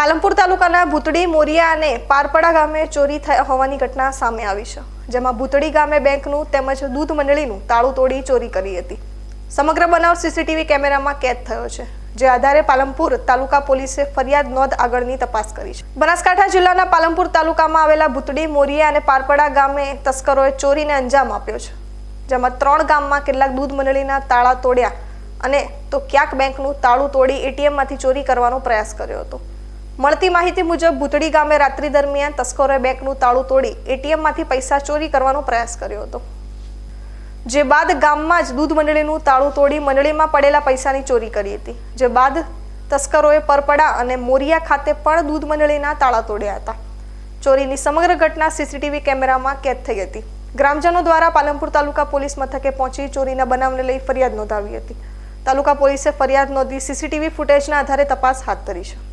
પાલનપુર તાલુકાના ભૂતડી, મોરિયા અને પારપડા ગામે ચોરી થયા હોવાની ઘટના સામે આવી છે, જેમાં ભૂતડી ગામે બેંકનું તેમજ દૂધ મંડળીનું તાળું તોડી ચોરી કરી હતી. સમગ્ર બનાવ સીસીટીવી કેમેરામાં કેદ થયો છે, જે આધારે પાલનપુર તાલુકા પોલીસે ફરિયાદ નોંધ આગળની તપાસ કરી છે. બનાસકાંઠા જિલ્લાના પાલનપુર તાલુકામાં આવેલા ભૂતડી, મોરિયા અને પારપડા ગામે તસ્કરોએ ચોરીને અંજામ આપ્યો છે, જેમાં ત્રણ ગામમાં કેટલાક દૂધ મંડળીના તાળા તોડ્યા અને તો ક્યાંક બેંકનું તાળું તોડી એટીએમમાંથી ચોરી કરવાનો પ્રયાસ કર્યો હતો. મળતી માહિતી મુજબ ભૂતડી ગામે રાત્રિ દરમિયાન તસ્કરોએ બેંકનું તાળું તોડી એટીએમમાંથી પૈસા ચોરી કરવાનો પ્રયાસ કર્યો હતો. જે બાદ ગામમાં જ દૂધ મંડળીનું તાળું તોડી મંડળીમાં પડેલા પૈસાની ચોરી કરી હતી. જે બાદ તસ્કરોએ પરપડા અને મોરિયા ખાતે પણ દૂધ મંડળીના તાળા તોડ્યા હતા. ચોરીની સમગ્ર ઘટના સીસીટીવી કેમેરામાં કેદ થઈ હતી. ગ્રામજનો દ્વારા પાલનપુર તાલુકા પોલીસ મથકે પહોંચી ચોરીના બનાવને લઈ ફરિયાદ નોંધાવી હતી. તાલુકા પોલીસે ફરિયાદ નોંધી સીસીટીવી ફૂટેજના આધારે તપાસ હાથ ધરી છે.